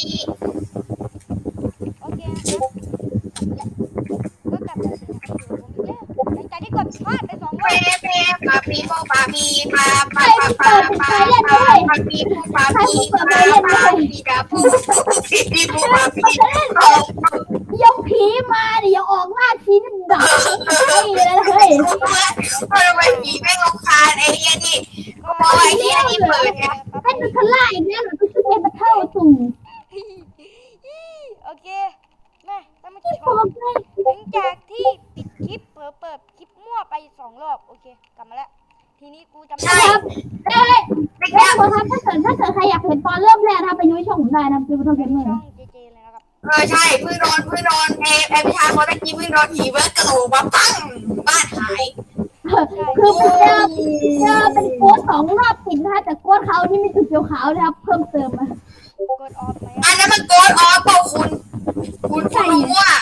โอเคนะครับก็กลับมาสู่ผมอีกแล้วหลังจากที่กดพลาดไปสองรเปอบเปปาปีโมปาปีปาปาปาปาปาปาปาปีโมปาปีปาปาปีดาปูปีโมปาปียกผีมาดิอย่าออกหน้าผีนี่ด่าไอ้เลยนะเฮ้ยท มั่วไปสองรอบ โอเค กลับมาแล้ว ทีนี้กูจำได้ใช่ครับเอ้ยไม่เอ้แก้ยบอกครับถ้าเกิดถ้าเกิดใครอยากเห็นตอนเริ่มแรกนะครับไปยุ้ยช่องผมได้นะครับคือต้องเก็บเงินช่องเจเจเลยนะครับ เออใช่เพิ่งโดนเพิ่งโดนเอเอพิชาเขาตะกี้เพิ่งโดนผีเบิร์ดกระโหลกมาปั้งบ้านหายคือไปเจอเจอเป็นโค้ดสองรอบติดนะคะแต่โค้ดเขานี่มีจุดเขียวขาวนะครับ เพิ่มเติมมา กดออฟไหมอันนั้นมันโกดออฟเปล่าคุณ คุณคุณรู้ว่า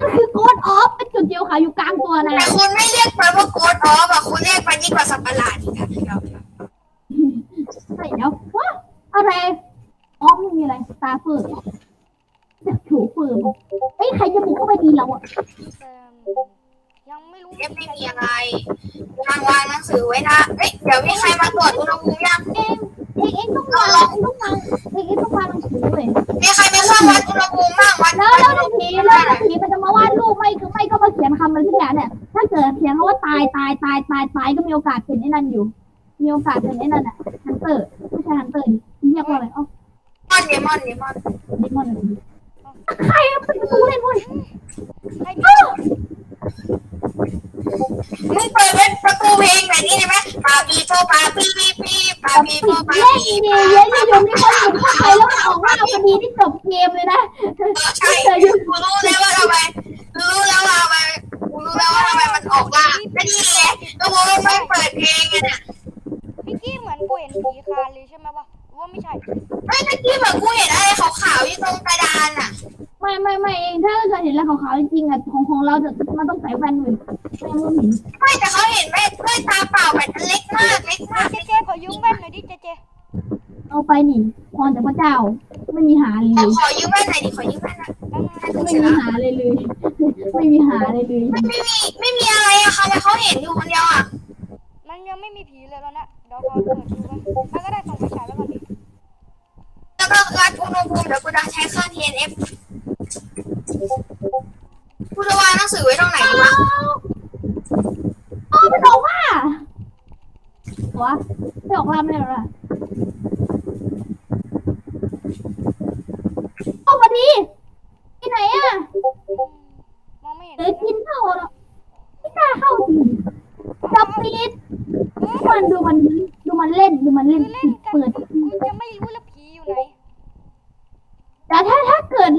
ก็คือโค้ดออฟเป็นจุดเขียวขาวอยู่กลางตัวนะ แต่คุณไม่เรียกมันว่าโกดออฟอะคุณเรียกมันยิ่งกว่าสัตว์ประหลาดอีกอะเดี๋ยว ใช่แล้วว้าอะไร อ๋อไม่มีอะไรตาเฟิร์จากถูเฟิร์มเฮ้ยใครจะบุกเข้าไปดีเราอะเติมยังไม่รู้เรียกไม่มีอะไรวางวางหนังสือไว้นะเอ้ยเดี๋ยวมีใครมาตรวจอุณหภูมิยังเองเองเองต้องมาเองต้องมาเองเองต้องมาหนังสือเว้ยมีใครไปเข้าวัดอุณหภูมิบ้างวัดแล้วแล้วบางทีแล้วบางทีมันจะมาวาดรูปไม่คือไม่ก็มาเขียนคำอะไรทุกอย่างเนี่ยถ้าเกิดเขียนคำว่าตายตายตายตายตายก็มีโอกาสเป็นไอ้นั่นอยู่ มีโอกาสเป็นไอ้นั่นอะฮันเตอร์ไม่ใช่ฮันเตอร์ดิเรียกว่าอะไรอ๋อม อนเดมอนเดมอนเดมอนอะไรดิใครเอาเป็นประตูเล่นเว้ยใครมีอ้าวมึงเปิดเป็นประตูเพลงแบบนี้ได้ไหมปาปีโปปาปีปีปีปาปีโปปาเล่นปีดีปาเยอะๆยมที่คนหมุนเข้าไปแล้วมันออกว่าพอดีที่จบเกมเลยนะใช่กูรู้แล้วว่าทำไมกูรู้แล้วว่าทำไมกูรู้แล้วว่าทำไมมันออกล่าก็นี่ไงก็เพราะว่าไม่เปิดเพลงไงเนี่ยพี่กี้เหมือนกูเห็นผีคานเลยใช่ไหมวะหรือ ว่าไม่ใช่ ไม่เมื่อกี้เหมือนกูเห็นอะไรขาวๆอยู่ตรงกระดานอะไม่ไม่ไม่เองถ้าเกิดเห็นอะไรขาวๆจริงๆอะของของเราจะมันต้องใส่แว่นเลยไม่งั้นมันเห็นไม่แต่เขาเห็นแม่ด้วยตาเปล่าแบบเล็กมากเล็กมากเจเจขอยืมแว่นหน่อยดิเจเจเอาไปหนิพรจากพระเจ้า ไม่มีหาเลยขอยืมแว่นหน่อยดิขอยืมแว่นหน่อยตั้งไม่มีหาเลยเลยไม่มีหาเลยเลยไม่ไม่มีไม่มีอะไรอะค่ะแต่เขาเห็นอยู่คนเดียวอะมันยังไม่มีผีเลยตอนนี้เดี๋ยวขอเปิดดูกันมันก็ได้ส่งไปฉายไว้ก่อนดิ แล้วก็วัดอุณหภูมิเดี๋ยวกูจะใช้เครื่อง TNF กูจะวางหนังสือไว้ตรงไหนดีวะอ๋อมันบอกว่าวะไม่ออกล่าไม่ได้หรอโอ้พอดีที่ไหนอะมองไม่เห็นเดี๋ยวกินเข้าหรอไม่กล้าเข้าจริงจับปีดมันดูมันดูมันเล่นดูมันเล่นคือเล่นกันเปิด คุณจะไม่รู้แล้วผีอยู่ไหน แต่ถ้าถ้าเกิด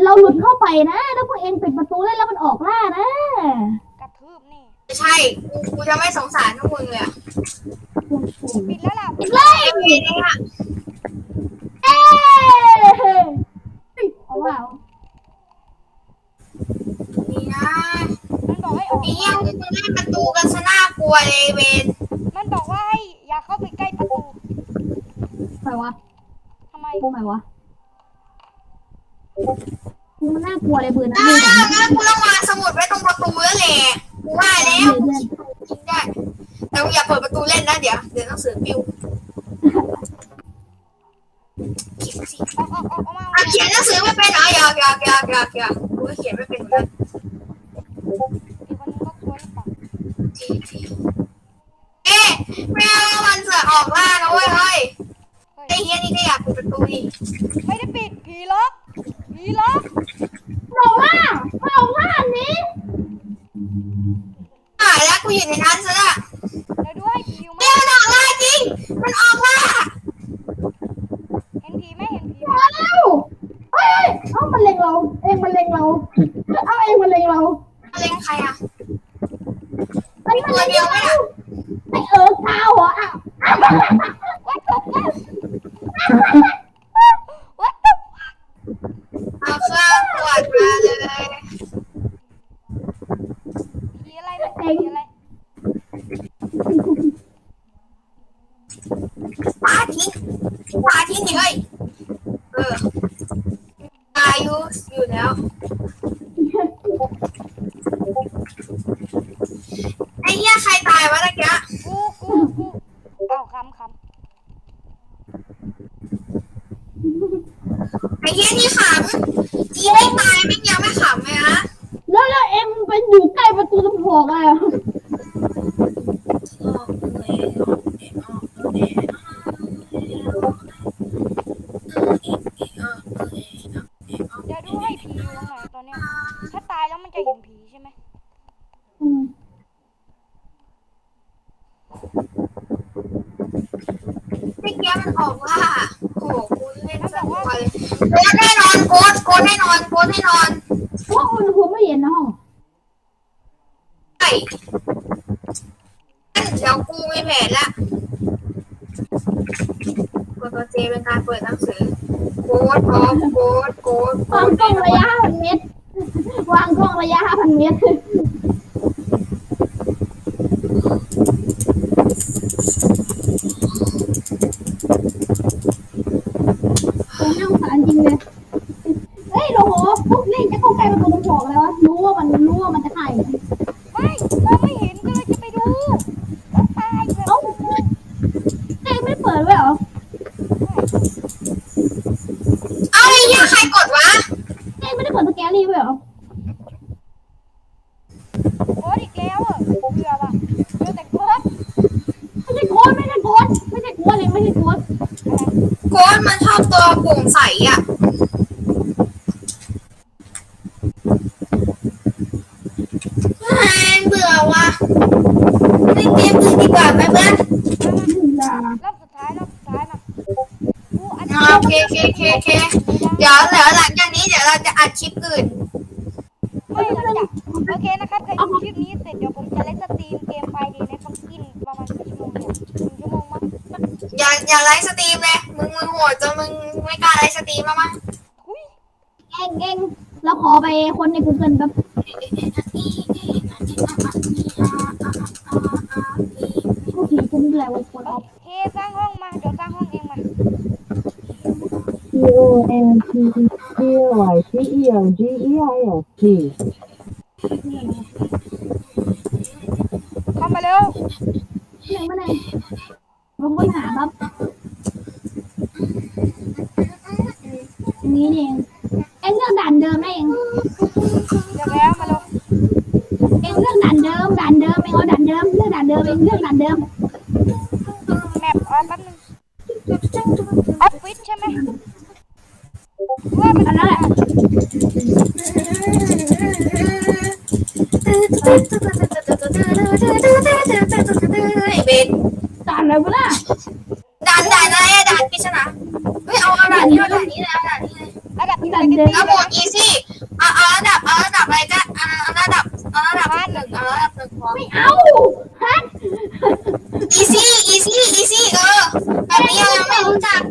เราหลุดเข้าไปนะแล้วพวกเองปิดประตูเล่นแล้วมันออกล่านะกระทืบนี่ใช่กูกูจะไม่สงสารพวกมึงเลยอะปิดแล้วล่ะปิดเลยไอ้เวรเนี่ยเอ้ยเอาว่านี่นะมันบอกให้ออกไอ้เหี้ยมึงจะเล่นประตูกันซะน่ากลัวเลยไอ้เวนมันบอกว่าให้อย่าเข้าไปใกล้ประตูไปวะทำไม พวกไหนวะ มันน่ากลัวเลยเบื่อนะอ่าเบื่อนะงั้นกูต้องวางสมุดไว้ตรงประตูแล้วแหละกูว่าแล้วเบื่อจริงได้แต่มึงอย่าเปิดประตูเล่นนะเดี๋ยวเดี๋ยวหนังสือปิวเขียนสิออกออกออกออกมาออกอะมาเขียนหนังสือไม่เป็นเหรออยากอยากอยากอยากอยากกูก็เขียนไม่เป็นเหมือนกันอีกคนนึงก็กลัวหรือเปล่าทีทีเอ๊ะแมวมันเสือออกล่านะเว้ยเฮ้ยเฮ้ยไอ้เฮียนี่ก็อยากปิดประตูนี่ไม่ได้ปิดผีล็อกผีล็อก ออกล่าไม่อกล่าอันนี้อ่าแล้วกูอยู่ในนั้นซะละเดี๋ยวด้วยผีอยู่ไหมเดี๋ยวมันออกล่าจริง มันออกล่าเห็นผีไหมเห็นผีไหมมาแล้วเฮ้ยเอ้ามันเล็งเรา เองมันเล็งเรา เอาเองมันเล็งเราอะไรงใครอะไอ้มันเล็งเราไอ้เออเก้าเหรออะวัดตบวัดตบ เอาเครื่องตรวจมาเลย ผีอะไรมันผีอะไร ปาทิ้งปาทิ้งดิ เฮ้ยเอออายุอยู่แล้วไอ้เหี้ยใครตายวะตะเกียะกูกูกูเอาคำคไอ้เหี้ยนี่ขำจีไม่ตายไม่ยังไม่ขำเลยนะ แล้วแล้วเอ็มเป็นอยู่ใกล้ประตูลำโพงอะำเดี๋ยวดูให้ผีอยู่ตรงไหนตอนเนี้ย ถ้าตายแล้วมันจะเห็นผีใช่ไหม อืม ไอ้เกีย มันออกว่าโอ้โหกูเล่นสนุกเลยโกดให้นอนโกดโกดให้นอนโกดให้นอนเพราะอุณหภูมิไม่เย็นนะห้องใช่เดี๋ยวกูมีแผนละกดตัวเจเป็นการเปิดหนังสือโกดออฟโกดโกดโกวางกล้องระยะ5,000เมตรวางกล้องระยะ5,000เมตรโอ้ น่าสงสารจริงเลยเฮ้ยโลโหพวกนี่จะเข้าใกล้ประตูลำโพงแล้ววะรู้ว่ามันรู้ว่ามันจะไข่ไม่มองไม่เห็นก็เลยจะไปดูแล้วตายแบบเอ้าเอ้ยไม่เปิดไว้เหรอเอาไอ้เหี้ยใครกดวะเอ้ยไม่ได้เปิดสแกนรี่ไว้เหรอโคตรอีกแล้วอะเบื่อว่ะเบื่อแต่โคตรไม่ใช่โค้ดไม่ใช่โค้ดไม่ใช่โค้ดเลยไม่ใช่โค้ดอะไรโกดมันชอบตัวโปร่งใสอะเฮ้ยเบื่อว่ะเล่นเกมอื่นดีกว่าไหมเพื่อนอย่ารอบสุดท้ายรอบสุดท้ายมากูอันอ่าโอเคโอเคโอเคโอเคเดี๋ยวเดี๋ยวหลังจากนี้เดี๋ยวเราจะอัดคลิปอื่น อย่าอย่าไลฟ์สตรีมเลยมึงมึงโหดจนมึงไม่กล้าไลฟ์สตรีมแล้วมั้งทุยเองเองเราขอไปคนใน Google แบบผู้ผีชนิดอะไรวะคนอโออฟเคสร้างห้องมา เดี๋ยวสร้างห้องเองมา C O N T E C O I C E O G E I S T. เข้ามาเร็วไหนมาไหนผมค้นหาครับอันนี้นี่เองเองเลือกด่านเดิมนะเองเดี๋ยวแล้วมาเร็วเองเลือกด่าน เดิมด่านเดิมเองเอาด่านเดิมเลือกด่านเดิมเองเลือกด่านเดิมแมปออแป๊ ระดับที่ไหนกันดีเอาหมดอีซี่เอาเอาระดับเอาระดับอะไรก็เอาเอาระดับเอาระดับหนึ่งเอาระดับหนึ่งพอไม่เอาฮัทอีซี่อีซี่อีซี่เออแบบนี้เรายังไม่รู้จัก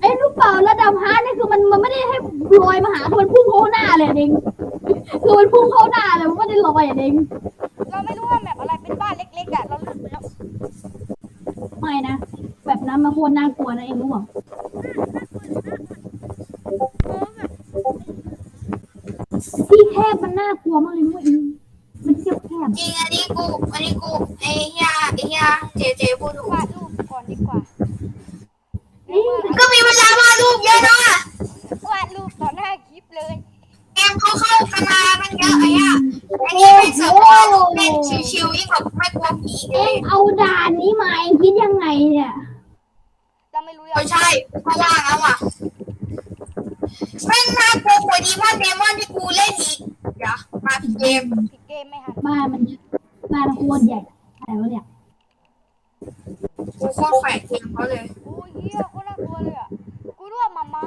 ไอ้รู้เปล่าระดับฮาร์ดนี่คือมันมันไม่ได้ให้ลอยมาหาคือมันพุ่งเข้าหน้าเลยอะเองคือมันพุ่งเข้าหน้าเลยมันไม่ได้ลอยอะเอง เราไม่รู้ว่าแมปอะไรเป็นบ้านเล็กๆอะเราลืมไปแล้ว ไม่นะแบบนั้นมันโคตรน่ากลัวนะเองรู้เปล่า ที่แคบมันน่ากลัวมากเลยนะเองมันเทียบแคบจริงอันนี้กูอันนี้กูไอ้เฮียไอ้เฮียเจเจพูดถูกวาดรูปก่อนดีกว่าเอ้ยก็มีเวลาวาดรูปเยอะนะวาดรูปต่อหน้าคลิปเลยเกมเขาเข้ากันมามันเยอะไอ้อะอันนี้ไม่เสิร์ฟว่าลูกเล่นชิวๆยิ่งกว่าไม่กลัวผีเลเอ็ยงเอาด่านนี้มาเองคิดยังไงเนี่ยเราไม่รู้เรื่อไม่งใช่เพราะว่าแล้วอะ แม่งน่ากลัวกว่าดีมอนเดมอนที่กูเล่นอีกเดี๋ยวมาผิดเกมผิดเกมไม่หันบ้านมันบ้านมันโคตรใหญ่อะไรวะเนี่ยกูโคตรแฝงเกมเขาเลยโอ้ยเหี้ยโคตรน่ากลัวเลยอะกูรู้ว่ามาม้า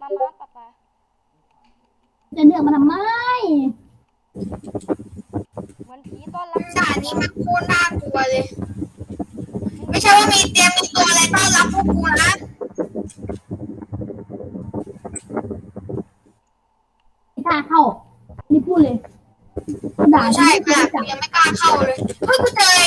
มาม้าป๊าป๊าจะเดือกมาทำไมเหมือนผีต้อนรับด่านนี้มันโคตรน่ากลัวเลย ไม่ใช่ว่ามีเตรียมมีตัวอะไรต้อนรับพวกกูนะ ไม่กล้าเข้า นี่พูดเลยด่าน ไม่ ใช่ค่ะยังไม่กล้าเข้าเลยเฮ้ยกูเจอ